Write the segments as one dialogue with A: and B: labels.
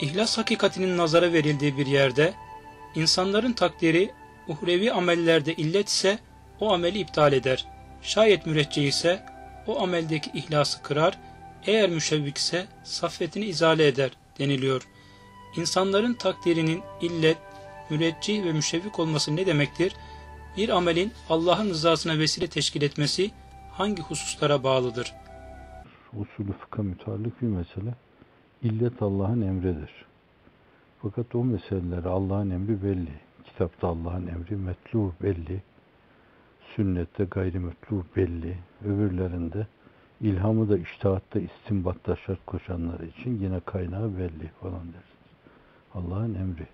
A: İhlas hakikatinin nazara verildiği bir yerde, insanların takdiri uhrevi amellerde illet ise o ameli iptal eder. Şayet mürecceh ise o ameldeki ihlası kırar, eğer müşevvik ise saffetini izale eder deniliyor. İnsanların takdirinin illet, müreccih ve müşevvik olması ne demektir? Bir amelin Allah'ın rızasına vesile teşkil etmesi hangi hususlara bağlıdır?
B: Usulü fıkha müteallik bir mesele. İllet Allah'ın emridir. Fakat o meseleler Allah'ın emri belli. Kitapta Allah'ın emri metlu belli. Sünnette gayrimetlu belli. Öbürlerinde ilhamı da iştihatta istimbatta şart koşanlar için yine kaynağı belli falan dersiniz. Allah'ın emri.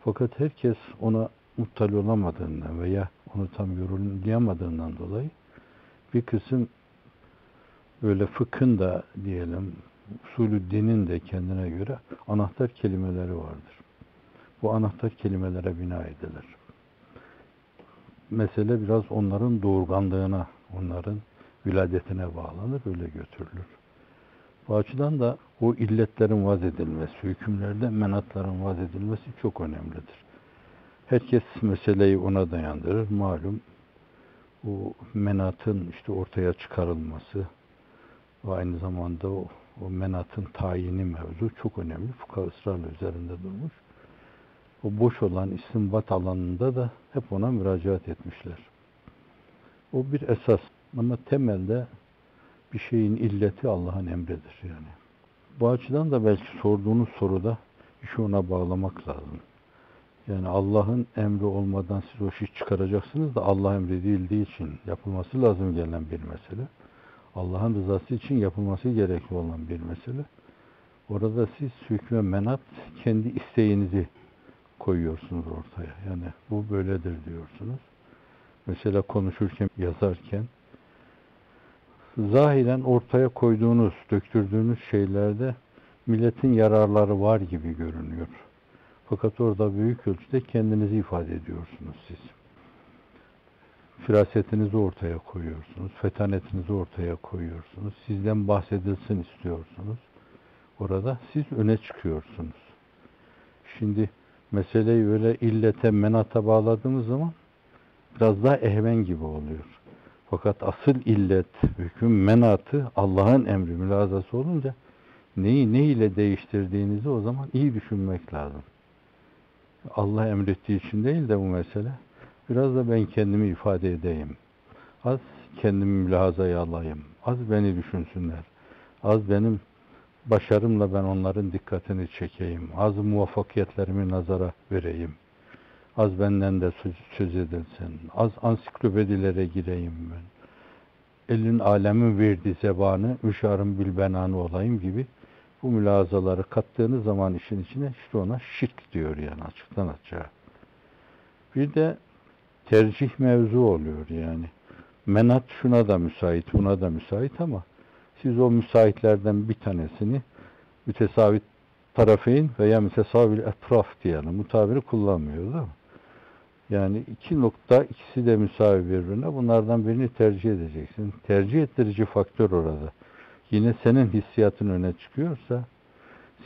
B: Fakat herkes ona muttali olamadığından veya onu tam yorumlayamadığından dolayı bir kısım böyle fıkhın da diyelim usulü dinin de kendine göre anahtar kelimeleri vardır. Bu anahtar kelimelere bina edilir. Mesele biraz onların doğurganlığına, onların viladetine bağlanır, öyle götürülür. Bu açıdan da o illetlerin vaz edilmesi, hükümlerde menatların vaz edilmesi çok önemlidir. Herkes meseleyi ona dayandırır. Malum o menatın işte ortaya çıkarılması ve aynı zamanda o, o menatın tayini mevzu çok önemli. Fukah ısrarla üzerinde durmuş. O boş olan istimbat alanında da hep ona müracaat etmişler. O bir esas. Ama temelde bir şeyin illeti Allah'ın emridir yani. Bu açıdan da belki sorduğunuz soruda işi ona bağlamak lazım. Yani Allah'ın emri olmadan siz o işi çıkaracaksınız da Allah emri değildiği için yapılması lazım gelen bir mesele. Allah'ın rızası için yapılması gerekli olan bir mesele. Orada siz hükme menat kendi isteğinizi koyuyorsunuz ortaya. Yani bu böyledir diyorsunuz. Mesela konuşurken, yazarken zahiren ortaya koyduğunuz, döktürdüğünüz şeylerde milletin yararları var gibi görünüyor. Fakat orada büyük ölçüde kendinizi ifade ediyorsunuz siz. Firasetinizi ortaya koyuyorsunuz, fetanetinizi ortaya koyuyorsunuz. Sizden bahsedilsin istiyorsunuz. Orada siz öne çıkıyorsunuz. Şimdi meseleyi öyle illete, menata bağladığımız zaman biraz daha ehven gibi oluyor. Fakat asıl illet, hüküm, menatı Allah'ın emri, mülazası olunca neyi ne ile değiştirdiğinizi o zaman iyi düşünmek lazım. Allah emrettiği için değil de bu mesele. Biraz da ben kendimi ifade edeyim. Az kendimi mülahazaya alayım. Az beni düşünsünler. Az benim başarımla ben onların dikkatini çekeyim. Az muvaffakiyetlerimi nazara vereyim. Az benden de söz, söz edilsin. Az ansiklopedilere gireyim ben. Elin alemin verdiği zebanı, müşarım bilbenanı olayım gibi bu mülazaları kattığınız zaman işin içine işte ona şirk diyor yani açıktan açığa. Bir de tercih mevzu oluyor yani. Menat şuna da müsait, buna da müsait ama siz o müsaitlerden bir tanesini mütesavit tarafeyn veya mütesavil etraf diyelim. Bu tabiri kullanmıyor değil mi? Yani iki nokta ikisi de müsavi birbirine. Bunlardan birini tercih edeceksin. Tercih ettirici faktör orada yine senin hissiyatın öne çıkıyorsa,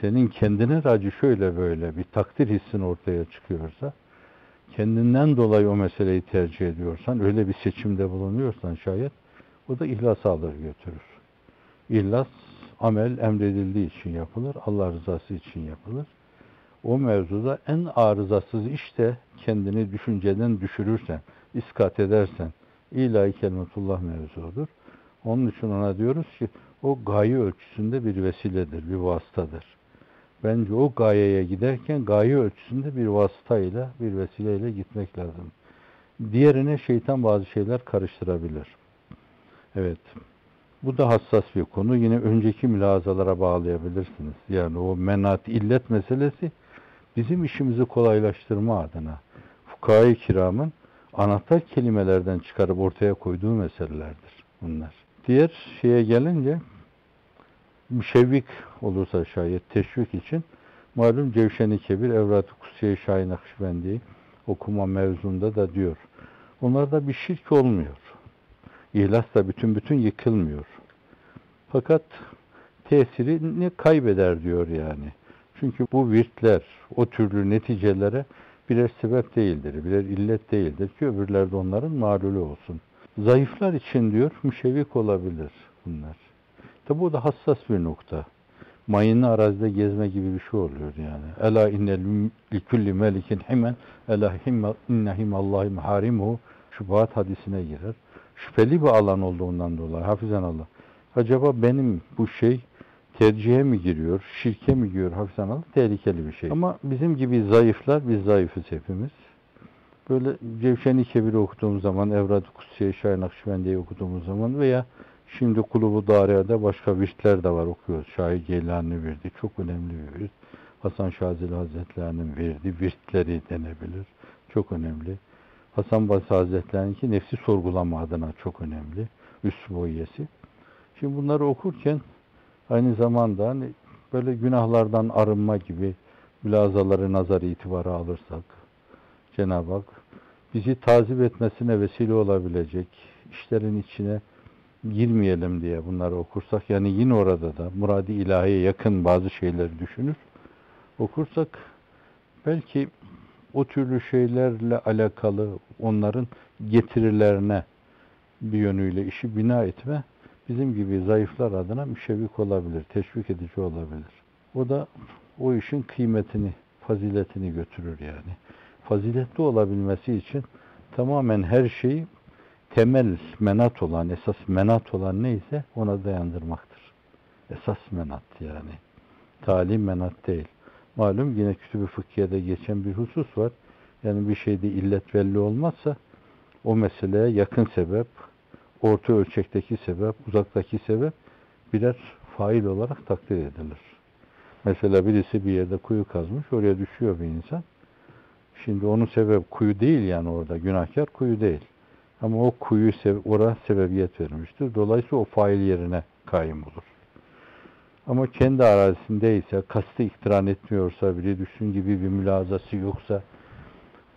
B: senin kendine racı şöyle böyle bir takdir hissin ortaya çıkıyorsa, kendinden dolayı o meseleyi tercih ediyorsan, öyle bir seçimde bulunuyorsan şayet, o da ihlas alır götürür. İhlas, amel emredildiği için yapılır, Allah rızası için yapılır. O mevzuda en arızasız işte kendini düşünceden düşürürsen, iskat edersen, ilahi kelimetullah mevzudur. Onun için ona diyoruz ki o gaye ölçüsünde bir vesiledir, bir vasıtadır. Bence o gayeye giderken gaye ölçüsünde bir vasıtayla, bir vesileyle gitmek lazım. Diğerine şeytan bazı şeyler karıştırabilir. Evet. Bu da hassas bir konu. Yine önceki mülazalara bağlayabilirsiniz. Yani o menat illet meselesi bizim işimizi kolaylaştırma adına fukayı kiramın anahtar kelimelerden çıkarıp ortaya koyduğu meselelerdir bunlar. Diğer şeye gelince müşevvik olursa şayet teşvik için malum Cevşen-i Kebir Evrat-ı Kusiye Şahin Akşibendi okuma mevzunda da diyor. Onlarda bir şirk olmuyor. İhlas da bütün bütün yıkılmıyor. Fakat tesirini kaybeder diyor yani. Çünkü bu virtler o türlü neticelere birer sebep değildir, birer illet değildir ki öbürlerde onların mağlulü olsun. Zayıflar için diyor müşevik olabilir bunlar. Tabi bu da hassas bir nokta. Mayınlı arazide gezme gibi bir şey oluyor yani. Ela inne likulli melikin himen ela inne himallahi maharimuhu şubat hadisine girer. Şüpheli bir alan olduğundan dolayı hafizan Allah. Acaba benim bu şey tercihe mi giriyor, şirke mi giriyor hafiften alıp tehlikeli bir şey. Ama bizim gibi zayıflar, biz zayıfız hepimiz. Böyle Cevşen-i Kebir'i okuduğumuz zaman, Evrad-ı Kutsiye Şahin okuduğumuz zaman veya şimdi Kulubu Dariye'de başka virtler de var okuyoruz. Şahi Geylani'nin verdi. Çok önemli bir virt. Hasan Şazeli Hazretlerinin verdi. Virtleri denebilir. Çok önemli. Hasan Basri Hazretleri'ninki nefsi sorgulama adına çok önemli. Üst boyesi. Şimdi bunları okurken Aynı zamanda hani böyle günahlardan arınma gibi mülazaları nazar itibara alırsak Cenab-ı Hak bizi tazip etmesine vesile olabilecek işlerin içine girmeyelim diye bunları okursak yani yine orada da muradi ilahiye yakın bazı şeyleri düşünür okursak belki o türlü şeylerle alakalı onların getirilerine bir yönüyle işi bina etme bizim gibi zayıflar adına müşevik olabilir, teşvik edici olabilir. O da o işin kıymetini, faziletini götürür yani. Faziletli olabilmesi için tamamen her şeyi temel menat olan, esas menat olan neyse ona dayandırmaktır. Esas menat yani. Talim menat değil. Malum yine kütüb-i fıkhiyede geçen bir husus var. Yani bir şeyde illet belli olmazsa o meseleye yakın sebep, orta ölçekteki sebep, uzaktaki sebep birer fail olarak takdir edilir. Mesela birisi bir yerde kuyu kazmış, oraya düşüyor bir insan. Şimdi onun sebep kuyu değil yani orada, günahkar kuyu değil. Ama o kuyu oraya sebebiyet vermiştir. Dolayısıyla o fail yerine kaim olur. Ama kendi arazisindeyse, kastı iktiran etmiyorsa, biri düşsün gibi bir mülazası yoksa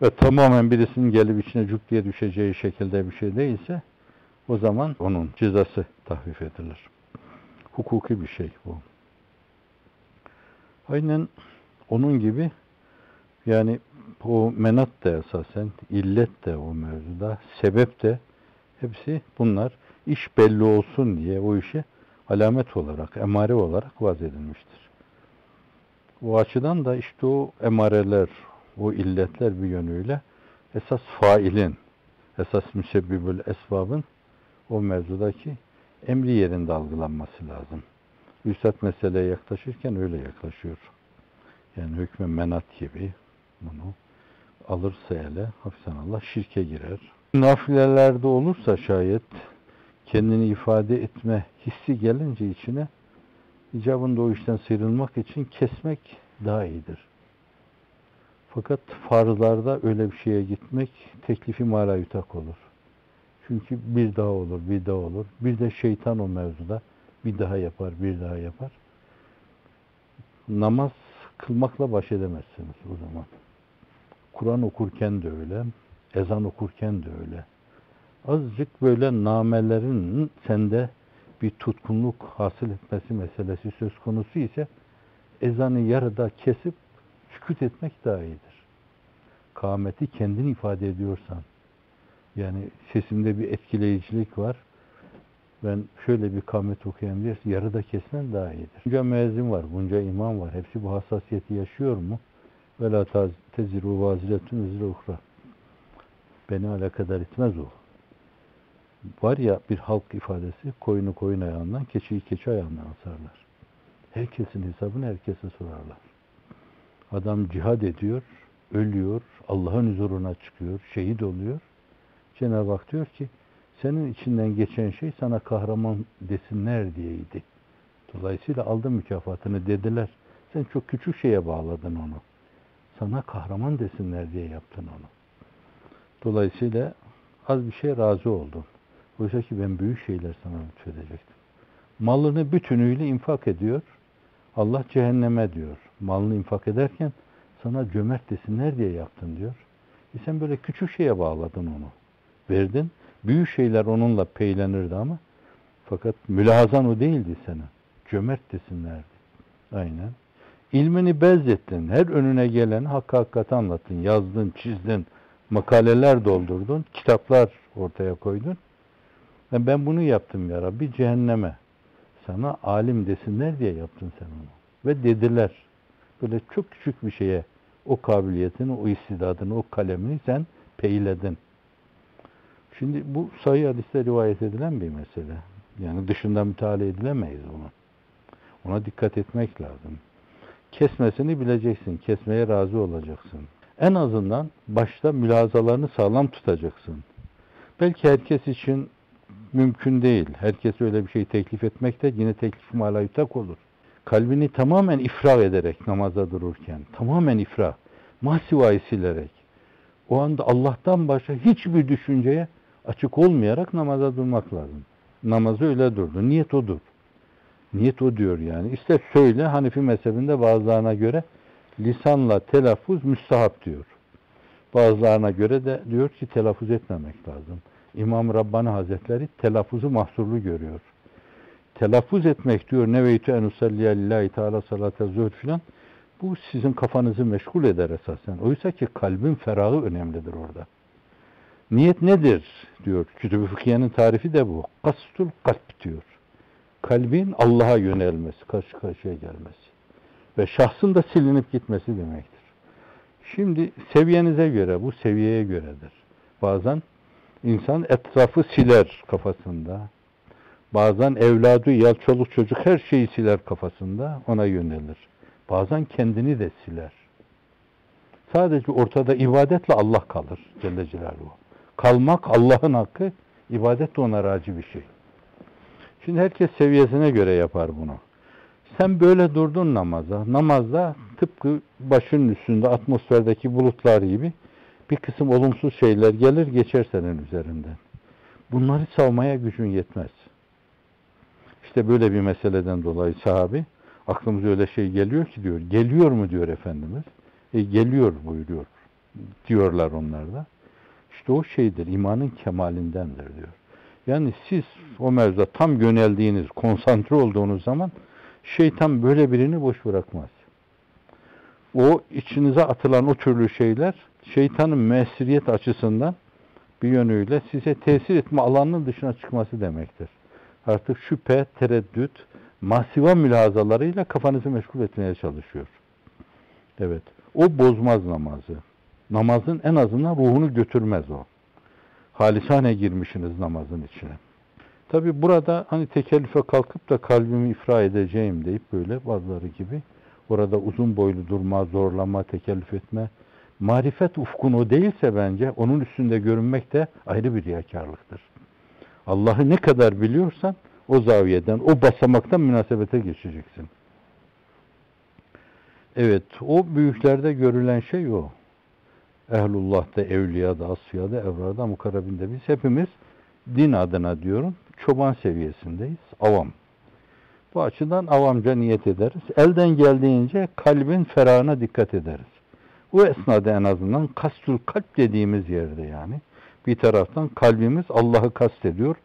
B: ve tamamen birisinin gelip içine cuk diye düşeceği şekilde bir şey değilse o zaman onun cezası tahfif edilir. Hukuki bir şey bu. Aynen onun gibi yani o menat da esasen, illet de o mevzuda, sebep de hepsi bunlar iş belli olsun diye o işe alamet olarak, emare olarak vaz edilmiştir. O açıdan da işte o emareler, o illetler bir yönüyle esas failin, esas müsebbibül esbabın o mevzudaki emri yerinde algılanması lazım. Üstad meseleye yaklaşırken öyle yaklaşıyor. Yani hükmü menat gibi bunu alırsa ele hafiften Allah şirke girer. Nafilelerde olursa şayet kendini ifade etme hissi gelince içine icabında o işten sıyrılmak için kesmek daha iyidir. Fakat farzlarda öyle bir şeye gitmek teklifi mala yutak olur. Çünkü bir daha olur, bir daha olur. Bir de şeytan o mevzuda bir daha yapar, bir daha yapar. Namaz kılmakla baş edemezsiniz o zaman. Kur'an okurken de öyle, ezan okurken de öyle. Azıcık böyle namelerin sende bir tutkunluk hasıl etmesi meselesi söz konusu ise ezanı yarıda kesip sükut etmek daha iyidir. Kâmeti kendin ifade ediyorsan, yani sesimde bir etkileyicilik var. Ben şöyle bir kamet okuyayım diye yarıda kesmen daha iyidir. Bunca müezzin var, bunca imam var. Hepsi bu hassasiyeti yaşıyor mu? Ve la teziru vaziletun üzre uhra. Beni alakadar etmez o. Var ya bir halk ifadesi, koyunu koyun ayağından, keçiyi keçi ayağından asarlar. Herkesin hesabını herkese sorarlar. Adam cihad ediyor, ölüyor, Allah'ın huzuruna çıkıyor, şehit oluyor. Cenab-ı Hak diyor ki senin içinden geçen şey sana kahraman desinler diyeydi. Dolayısıyla aldın mükafatını dediler. Sen çok küçük şeye bağladın onu. Sana kahraman desinler diye yaptın onu. Dolayısıyla az bir şey razı oldun. Oysa ki ben büyük şeyler sana lütfedecektim. Malını bütünüyle infak ediyor. Allah cehenneme diyor. Malını infak ederken sana cömert desinler diye yaptın diyor. E sen böyle küçük şeye bağladın onu verdin. Büyük şeyler onunla peylenirdi ama fakat mülazan o değildi sana. Cömert desinlerdi. Aynen. İlmini bezzettin. Her önüne gelen hakkı hakikati anlattın. Yazdın, çizdin, makaleler doldurdun, kitaplar ortaya koydun. Ve ben bunu yaptım ya Rabbi cehenneme. Sana alim desinler diye yaptın sen onu. Ve dediler. Böyle çok küçük bir şeye o kabiliyetini, o istidadını, o kalemini sen peyledin. Şimdi bu sayı hadiste rivayet edilen bir mesele. Yani dışında müteala edilemeyiz bunu. Ona dikkat etmek lazım. Kesmesini bileceksin. Kesmeye razı olacaksın. En azından başta mülazalarını sağlam tutacaksın. Belki herkes için mümkün değil. Herkes öyle bir şey teklif etmek de yine teklif mala yutak olur. Kalbini tamamen ifrah ederek namaza dururken, tamamen ifrah, masivayı silerek, o anda Allah'tan başka hiçbir düşünceye açık olmayarak namaza durmak lazım. Namazı öyle durdu. Niyet odur. Niyet o diyor yani. İşte söyle Hanefi mezhebinde bazılarına göre lisanla telaffuz müstahap diyor. Bazılarına göre de diyor ki telaffuz etmemek lazım. İmam Rabbani Hazretleri telaffuzu mahsurlu görüyor. Telaffuz etmek diyor neveytü en usalliye lillahi teala salate zuhur filan bu sizin kafanızı meşgul eder esasen. Oysa ki kalbin ferahı önemlidir orada. Niyet nedir diyor. Kütüb-ü Fıkhiye'nin tarifi de bu. Kastul kalp diyor. Kalbin Allah'a yönelmesi, karşı karşıya gelmesi. Ve şahsın da silinip gitmesi demektir. Şimdi seviyenize göre, bu seviyeye göredir. Bazen insan etrafı siler kafasında. Bazen evladı, yal çoluk çocuk her şeyi siler kafasında, ona yönelir. Bazen kendini de siler. Sadece ortada ibadetle Allah kalır Celle Celaluhu. Kalmak Allah'ın hakkı, ibadet de ona raci bir şey. Şimdi herkes seviyesine göre yapar bunu. Sen böyle durdun namaza. Namazda tıpkı başının üstünde atmosferdeki bulutlar gibi bir kısım olumsuz şeyler gelir geçer senin üzerinden. Bunları savmaya gücün yetmez. İşte böyle bir meseleden dolayı sahabi aklımıza öyle şey geliyor ki diyor. Geliyor mu diyor Efendimiz. E, geliyor buyuruyor. Diyorlar onlar da. İşte o şeydir. imanın kemalindendir diyor. Yani siz o mevzuda tam yöneldiğiniz, konsantre olduğunuz zaman şeytan böyle birini boş bırakmaz. O içinize atılan o türlü şeyler şeytanın mesiriyet açısından bir yönüyle size tesir etme alanının dışına çıkması demektir. Artık şüphe, tereddüt, masiva mülazalarıyla kafanızı meşgul etmeye çalışıyor. Evet. O bozmaz namazı. Namazın en azından ruhunu götürmez o. Halisane girmişsiniz namazın içine. Tabi burada hani tekellüfe kalkıp da kalbimi ifra edeceğim deyip böyle bazıları gibi orada uzun boylu durma, zorlama, tekellüf etme. Marifet ufkun o değilse bence onun üstünde görünmek de ayrı bir riyakarlıktır. Allah'ı ne kadar biliyorsan o zaviyeden, o basamaktan münasebete geçeceksin. Evet, o büyüklerde görülen şey o. Ehlullah'ta, evliyada, asfiyada, evrada, mukarrabinde biz hepimiz din adına diyorum çoban seviyesindeyiz. Avam. Bu açıdan avamca niyet ederiz. Elden geldiğince kalbin ferahına dikkat ederiz. Bu esnada en azından kastül kalp dediğimiz yerde yani bir taraftan kalbimiz Allah'ı kastediyor.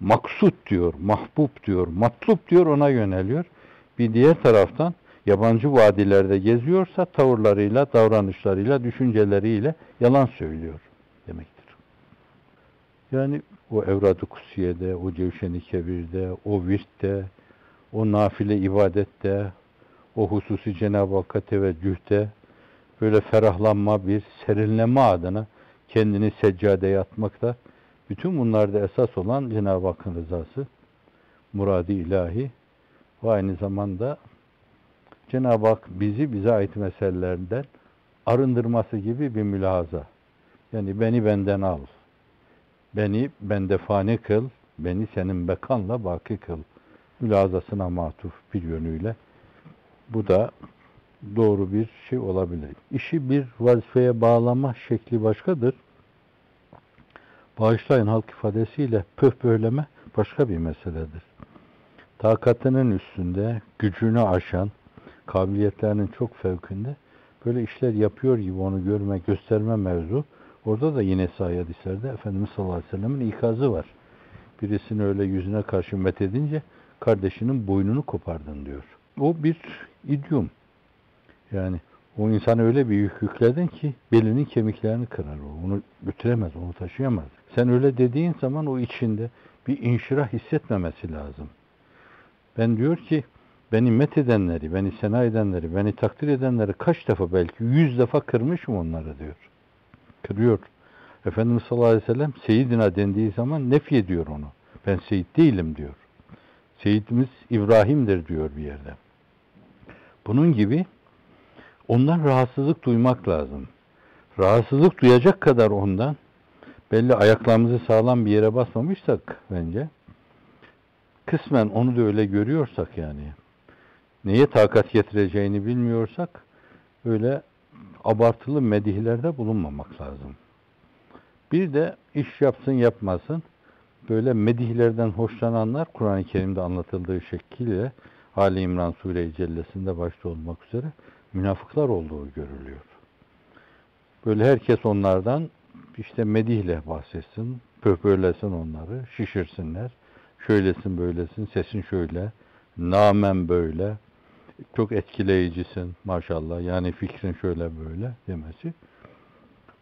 B: Maksut diyor, mahbub diyor, matlup diyor ona yöneliyor. Bir diğer taraftan yabancı vadilerde geziyorsa tavırlarıyla, davranışlarıyla, düşünceleriyle yalan söylüyor demektir. Yani o Evrad-ı Kusiye'de, o Cevşen-i Kebir'de, o virtte, o nafile ibadette, o hususi Cenab-ı Hakk'a teveccühte böyle ferahlanma, bir serinleme adına kendini seccadeye atmakta. Bütün bunlarda esas olan Cenab-ı Hakk'ın rızası, muradi ilahi ve aynı zamanda Cenab-ı Hak bizi bize ait meselelerden arındırması gibi bir mülahaza. Yani beni benden al. Beni bende fani kıl. Beni senin bekanla baki kıl. Mülazasına matuf bir yönüyle. Bu da doğru bir şey olabilir. İşi bir vazifeye bağlama şekli başkadır. Bağışlayın halk ifadesiyle pöhpöhleme başka bir meseledir. Takatının üstünde, gücünü aşan, kabiliyetlerinin çok fevkinde böyle işler yapıyor gibi onu görme, gösterme mevzu. Orada da yine sahih hadislerde Efendimiz sallallahu aleyhi ve sellem'in ikazı var. Birisini öyle yüzüne karşı methedince kardeşinin boynunu kopardın diyor. O bir idiom. Yani o insana öyle bir yük yükledin ki belinin kemiklerini kırar o. Onu götüremez, onu taşıyamaz. Sen öyle dediğin zaman o içinde bir inşirah hissetmemesi lazım. Ben diyor ki beni met edenleri, beni sena edenleri, beni takdir edenleri kaç defa belki yüz defa kırmışım onları diyor. Kırıyor. Efendimiz sallallahu aleyhi ve sellem Seyyidina dendiği zaman nef ediyor onu. Ben Seyyid değilim diyor. Seyyidimiz İbrahim'dir diyor bir yerde. Bunun gibi ondan rahatsızlık duymak lazım. Rahatsızlık duyacak kadar ondan belli ayaklarımızı sağlam bir yere basmamışsak bence kısmen onu da öyle görüyorsak yani neye takat getireceğini bilmiyorsak öyle abartılı medihlerde bulunmamak lazım. Bir de iş yapsın yapmasın böyle medihlerden hoşlananlar Kur'an-ı Kerim'de anlatıldığı şekilde Ali İmran Sure-i Cellesi'nde başta olmak üzere münafıklar olduğu görülüyor. Böyle herkes onlardan işte medihle bahsetsin, pöpörlesin onları, şişirsinler. Şöylesin böylesin, sesin şöyle, namen böyle, çok etkileyicisin maşallah, yani fikrin şöyle böyle demesi.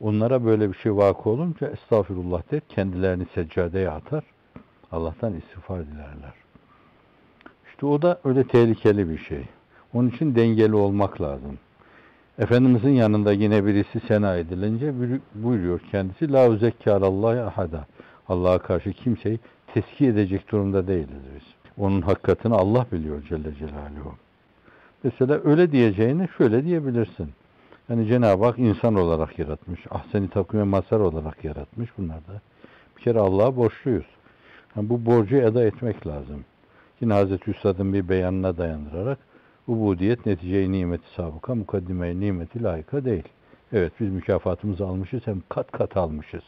B: Onlara böyle bir şey vakı olunca estağfirullah der, kendilerini seccadeye atar, Allah'tan istiğfar dilerler. İşte o da öyle tehlikeli bir şey. Onun için dengeli olmak lazım. Efendimizin yanında yine birisi sena edilince buyuruyor kendisi La uzekkârallâhi ahada. Allah'a karşı kimseyi teskiye edecek durumda değiliz biz. Onun hakikatini Allah biliyor Celle Celaluhu. Mesela öyle diyeceğini şöyle diyebilirsin. Yani Cenab-ı Hak insan olarak yaratmış. Ahseni takvime mazhar olarak yaratmış. Bunlar da bir kere Allah'a borçluyuz. Yani bu borcu eda etmek lazım. Yine Hazreti Üstad'ın bir beyanına dayandırarak ubudiyet neticeyi nimeti sabıka, mukaddimeyi nimeti layıka değil. Evet biz mükafatımızı almışız hem kat kat almışız.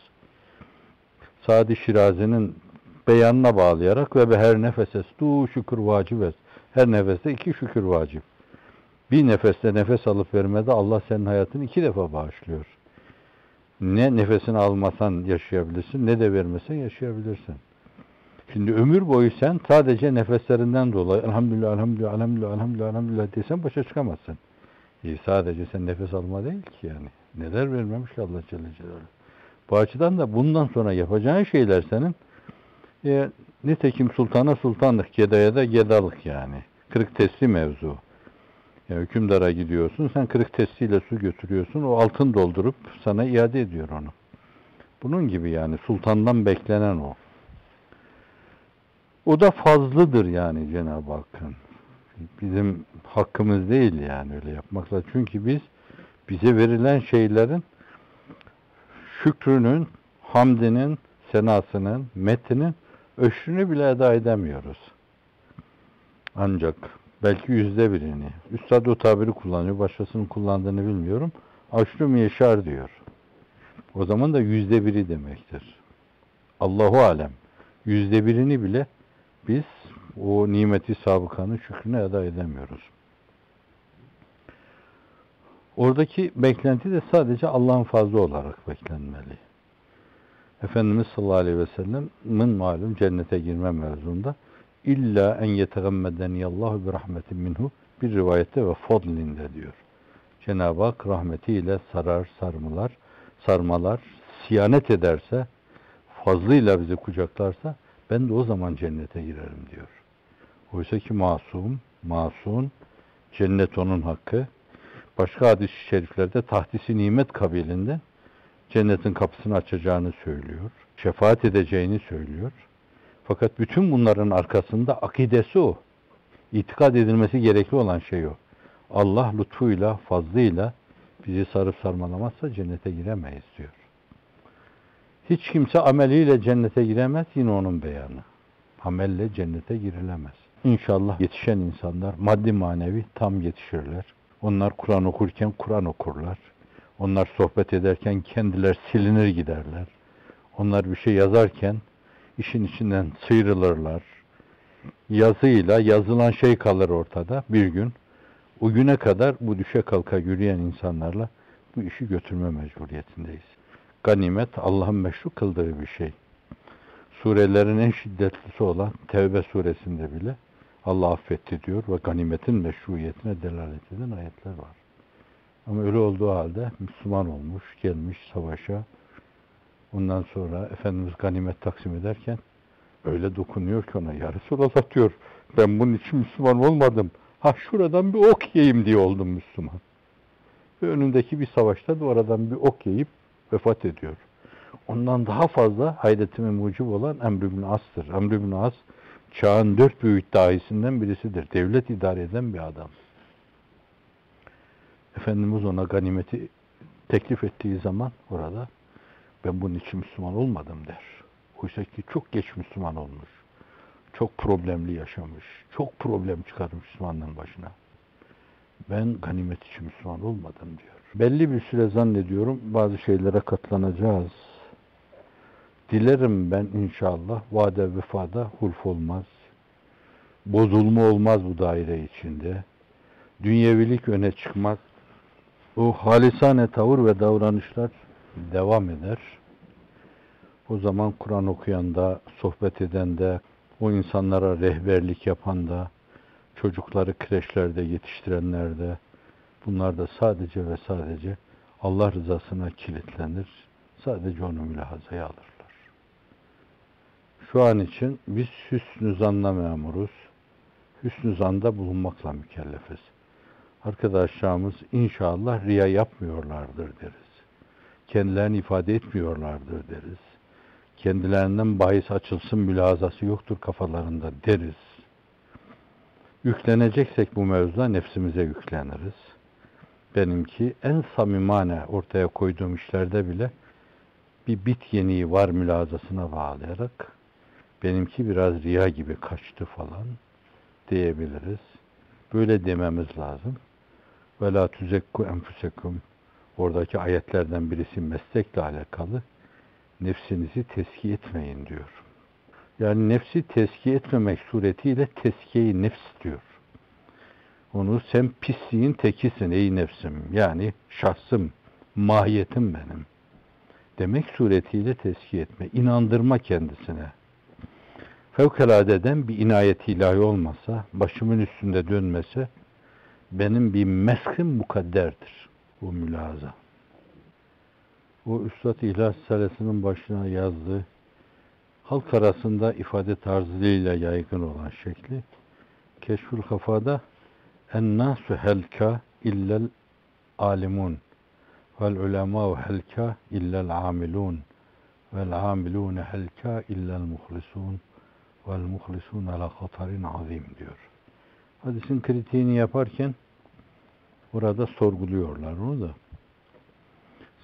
B: Sadi Şirazi'nin beyanına bağlayarak ve her nefese du şükür vacibet. Her nefeste iki şükür vacip. Bir nefeste nefes alıp vermede Allah senin hayatını iki defa bağışlıyor. Ne nefesini almasan yaşayabilirsin ne de vermesen yaşayabilirsin. Şimdi ömür boyu sen sadece nefeslerinden dolayı elhamdülillah, elhamdülillah, elhamdülillah, elhamdülillah, elhamdülillah desen başa çıkamazsın. E sadece sen nefes alma değil ki yani. Neler vermemiş ki Allah Celle Celaluhu. Bu açıdan da bundan sonra yapacağın şeyler senin e, nitekim sultana sultanlık, gedaya da gedalık yani. Kırık testi mevzu. Yani hükümdara gidiyorsun, sen kırık testiyle su götürüyorsun, o altın doldurup sana iade ediyor onu. Bunun gibi yani sultandan beklenen o. O da fazlıdır yani Cenab-ı Hakk'ın. Bizim hakkımız değil yani öyle yapmakla. Çünkü biz bize verilen şeylerin şükrünün, hamdinin, senasının, metinin öşrünü bile eda edemiyoruz. Ancak belki yüzde birini. Üstad o tabiri kullanıyor, başkasının kullandığını bilmiyorum. Aşrı yeşar diyor. O zaman da yüzde biri demektir. Allahu alem. Yüzde birini bile biz o nimeti sabıkanın şükrünü eda edemiyoruz. Oradaki beklenti de sadece Allah'ın fazla olarak beklenmeli. Efendimiz sallallahu aleyhi ve sellem'in malum cennete girme mevzunda illa en yetegemmedeni Allahu bir rahmetin minhu bir rivayette ve fadlinde diyor. Cenab-ı Hak rahmetiyle sarar, sarmalar, sarmalar, siyanet ederse, fazlıyla bizi kucaklarsa ben de o zaman cennete girerim diyor. Oysa ki masum, masum, cennet onun hakkı. Başka hadis-i şeriflerde tahtisi nimet kabilinden cennetin kapısını açacağını söylüyor. Şefaat edeceğini söylüyor. Fakat bütün bunların arkasında akidesi o. İtikad edilmesi gerekli olan şey o. Allah lütfuyla, fazlıyla bizi sarıp sarmalamazsa cennete giremeyiz diyor. Hiç kimse ameliyle cennete giremez yine onun beyanı. Amelle cennete girilemez. İnşallah yetişen insanlar maddi manevi tam yetişirler. Onlar Kur'an okurken Kur'an okurlar. Onlar sohbet ederken kendiler silinir giderler. Onlar bir şey yazarken işin içinden sıyrılırlar. Yazıyla yazılan şey kalır ortada bir gün. O güne kadar bu düşe kalka yürüyen insanlarla bu işi götürme mecburiyetindeyiz. Ganimet Allah'ın meşru kıldığı bir şey. Surelerin en şiddetlisi olan Tevbe suresinde bile Allah affetti diyor ve ganimetin meşruiyetine delalet eden ayetler var. Ama öyle olduğu halde Müslüman olmuş, gelmiş savaşa. Ondan sonra Efendimiz ganimet taksim ederken öyle dokunuyor ki ona ya Resulallah ben bunun için Müslüman olmadım. Ha şuradan bir ok yiyeyim diye oldum Müslüman. Ve önündeki bir savaşta da oradan bir ok yiyip vefat ediyor. Ondan daha fazla hayretime mucib olan Emr ibn As'tır. Emr ibn As çağın dört büyük dahisinden birisidir. Devlet idare eden bir adam. Efendimiz ona ganimeti teklif ettiği zaman orada ben bunun için Müslüman olmadım der. Oysa ki çok geç Müslüman olmuş. Çok problemli yaşamış. Çok problem çıkarmış Müslümanların başına. Ben ganimet için Müslüman olmadım diyor. Belli bir süre zannediyorum bazı şeylere katlanacağız. Dilerim ben inşallah vade vefada hulf olmaz. Bozulma olmaz bu daire içinde. Dünyevilik öne çıkmaz. O halisane tavır ve davranışlar devam eder. O zaman Kur'an okuyan da, sohbet eden de, o insanlara rehberlik yapan da, çocukları kreşlerde yetiştirenler de, bunlar da sadece ve sadece Allah rızasına kilitlenir. Sadece onu mülahazaya alırlar. Şu an için biz hüsnü zanla memuruz. Hüsnü zanda bulunmakla mükellefiz. Arkadaşlarımız inşallah riya yapmıyorlardır deriz. Kendilerini ifade etmiyorlardır deriz. Kendilerinden bahis açılsın mülazası yoktur kafalarında deriz. Yükleneceksek bu mevzuda nefsimize yükleniriz. Benimki en samimane ortaya koyduğum işlerde bile bir bit yeniği var mülazasına bağlayarak benimki biraz riya gibi kaçtı falan diyebiliriz. Böyle dememiz lazım. Ve la tuzekku enfusekum oradaki ayetlerden birisi meslekle alakalı. Nefsinizi teskiye etmeyin diyor. Yani nefsi teskiye etmemek suretiyle teskiyeyi nefs diyor. Onu sen pisliğin tekisin ey nefsim. Yani şahsım, mahiyetim benim. Demek suretiyle teskiye etme. inandırma kendisine. Fevkaladeden bir inayet ilahi olmasa, başımın üstünde dönmese, benim bir meskim mukadderdir. Bu mülaza. O Üstad İhlas Salesi'nin başına yazdığı halk arasında ifade tarzıyla yaygın olan şekli Keşfül Kafada En-nasu helka illel alimun vel ulemâ'u helka illel amilun vel amilûne helka illel muhlisun vel muhlisun ala hatarin azim diyor. Hadisin kritiğini yaparken Burada sorguluyorlar onu da.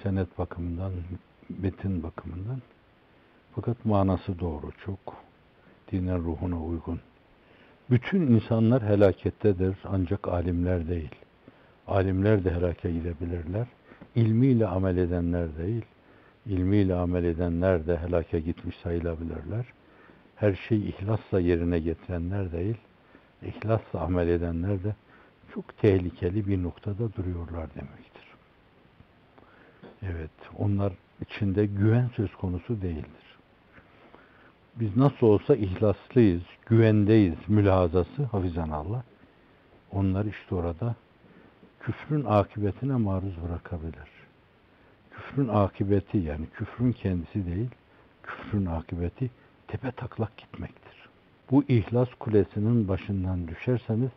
B: Senet bakımından, metin bakımından. Fakat manası doğru çok. Dinin ruhuna uygun. Bütün insanlar helakettedir ancak alimler değil. Alimler de helake gidebilirler. İlmiyle amel edenler değil. İlmiyle amel edenler de helake gitmiş sayılabilirler. Her şeyi ihlasla yerine getirenler değil. İhlasla amel edenler de çok tehlikeli bir noktada duruyorlar demektir. Evet, onlar içinde güven söz konusu değildir. Biz nasıl olsa ihlaslıyız, güvendeyiz mülazası hafizan Allah. Onlar işte orada küfrün akıbetine maruz bırakabilir. Küfrün akıbeti yani küfrün kendisi değil, küfrün akıbeti tepe taklak gitmektir. Bu ihlas kulesinin başından düşerseniz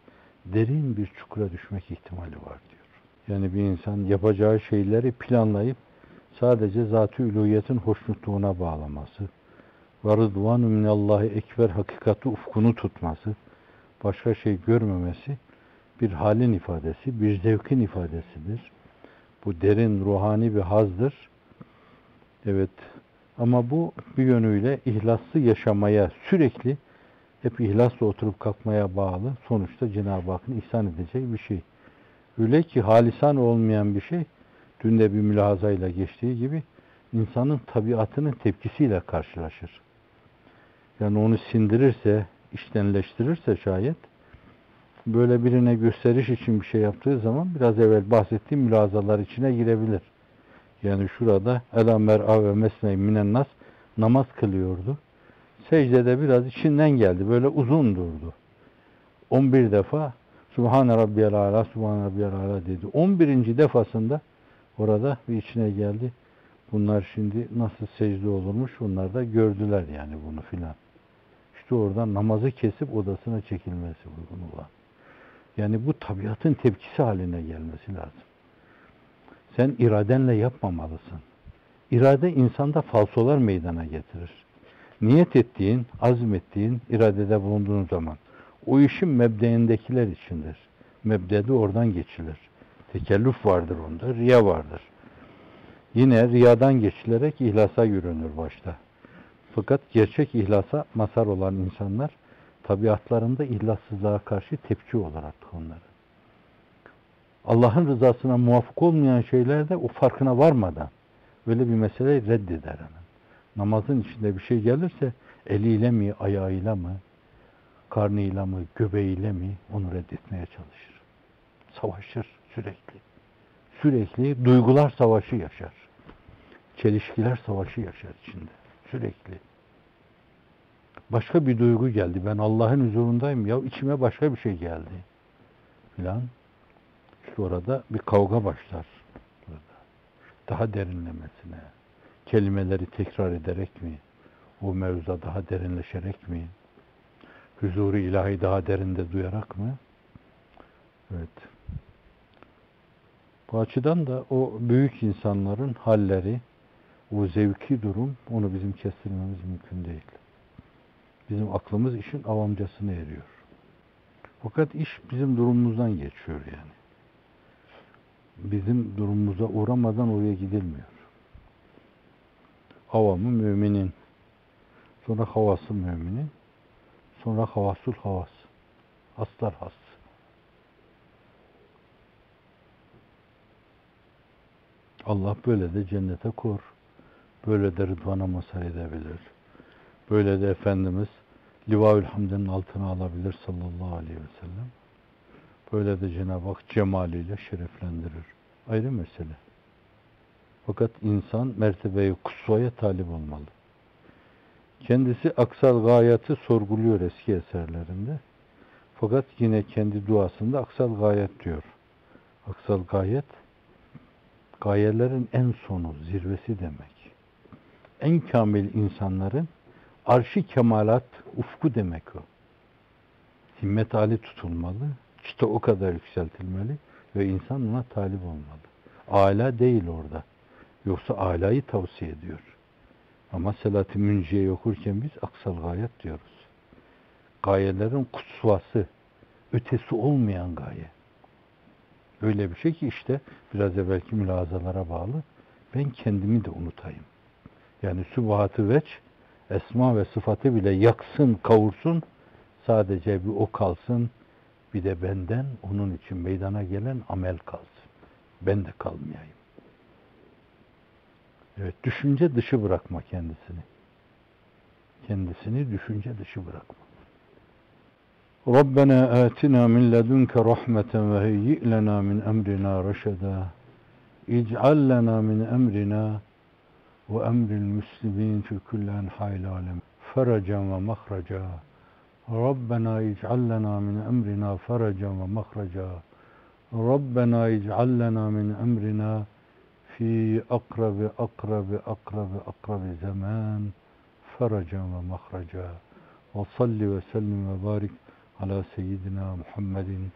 B: derin bir çukura düşmek ihtimali var diyor. Yani bir insan yapacağı şeyleri planlayıp sadece zat-ı üluhiyetin hoşnutluğuna bağlaması ve rıdvanu minallahi ekber hakikati ufkunu tutması, başka şey görmemesi bir halin ifadesi, bir zevkin ifadesidir. Bu derin ruhani bir hazdır. Evet ama bu bir yönüyle ihlaslı yaşamaya sürekli hep ihlasla oturup kalkmaya bağlı. Sonuçta Cenab-ı Hakk'ın ihsan edeceği bir şey. Öyle ki halisan olmayan bir şey, dün de bir mülahazayla geçtiği gibi insanın tabiatının tepkisiyle karşılaşır. Yani onu sindirirse, iştenleştirirse şayet, böyle birine gösteriş için bir şey yaptığı zaman biraz evvel bahsettiğim mülazalar içine girebilir. Yani şurada elamer ave mesne minen nas namaz kılıyordu secdede biraz içinden geldi. Böyle uzun durdu. 11 defa Subhane Rabbiyel Ala, Subhane Rabbiyel Ala dedi. 11. defasında orada bir içine geldi. Bunlar şimdi nasıl secde olurmuş bunlar da gördüler yani bunu filan. İşte oradan namazı kesip odasına çekilmesi uygun olan. Yani bu tabiatın tepkisi haline gelmesi lazım. Sen iradenle yapmamalısın. İrade insanda falsolar meydana getirir. Niyet ettiğin, azmettiğin, iradede bulunduğun zaman o işin mebdeindekiler içindir. Mebdede oradan geçilir. Tekellüf vardır onda, riya vardır. Yine riyadan geçilerek ihlasa yürünür başta. Fakat gerçek ihlasa mazhar olan insanlar tabiatlarında ihlassızlığa karşı tepki olarak onları. Allah'ın rızasına muvafık olmayan şeylerde o farkına varmadan böyle bir meseleyi reddeder hemen. Namazın içinde bir şey gelirse eliyle mi, ayağıyla mı, karnıyla mı, göbeğiyle mi onu reddetmeye çalışır. Savaşır sürekli. Sürekli duygular savaşı yaşar. Çelişkiler savaşı yaşar içinde. Sürekli. Başka bir duygu geldi. Ben Allah'ın huzurundayım. Ya içime başka bir şey geldi. Filan. İşte orada bir kavga başlar. Burada. Daha derinlemesine. Kelimeleri tekrar ederek mi? O mevzuda daha derinleşerek mi? Huzuru ilahi daha derinde duyarak mı? Evet. Bu açıdan da o büyük insanların halleri, o zevki durum, onu bizim kestirmemiz mümkün değil. Bizim aklımız işin avamcasına eriyor. Fakat iş bizim durumumuzdan geçiyor yani. Bizim durumumuza uğramadan oraya gidilmiyor. Avamı müminin, sonra havası müminin, sonra havasul havas, haslar has. Allah böyle de cennete kor. Böyle de rıdvana mazhar edebilir. Böyle de Efendimiz Livaül Hamd'ın altına alabilir sallallahu aleyhi ve sellem. Böyle de Cenab-ı Hak cemaliyle şereflendirir. Ayrı mesele. Fakat insan mertebeyi kusvaya talip olmalı. Kendisi aksal gayeti sorguluyor eski eserlerinde. Fakat yine kendi duasında aksal gayet diyor. Aksal gayet gayelerin en sonu, zirvesi demek. En kamil insanların arşi kemalat ufku demek o. Himmet hali tutulmalı, çıta o kadar yükseltilmeli ve insan ona talip olmalı. Ala değil orada. Yoksa alayı tavsiye ediyor. Ama Selat-ı Münciye okurken biz aksal gayet diyoruz. Gayelerin kutsuvası, ötesi olmayan gaye. Öyle bir şey ki işte biraz evvelki mülazalara bağlı ben kendimi de unutayım. Yani sübuhatı veç, esma ve sıfatı bile yaksın, kavursun, sadece bir o kalsın, bir de benden onun için meydana gelen amel kalsın. Ben de kalmayayım. Evet, düşünce dışı bırakma kendisini. Kendisini düşünce dışı bırakma. Rabbena atina min ledunke rahmeten ve heyyi lena min emrina reşeda. İc'al lena min emrina ve emril müslimin fi kulli enha'il alem. Feracan ve mahraca. Rabbena ic'al lena min emrina feracan ve mahraca. Rabbena ic'al lena min emrina fi akrabi akrabi akrabi akrabi zaman feracan ve mahraca. Ve salli ve sellim ve barik ala seyyidina Muhammedin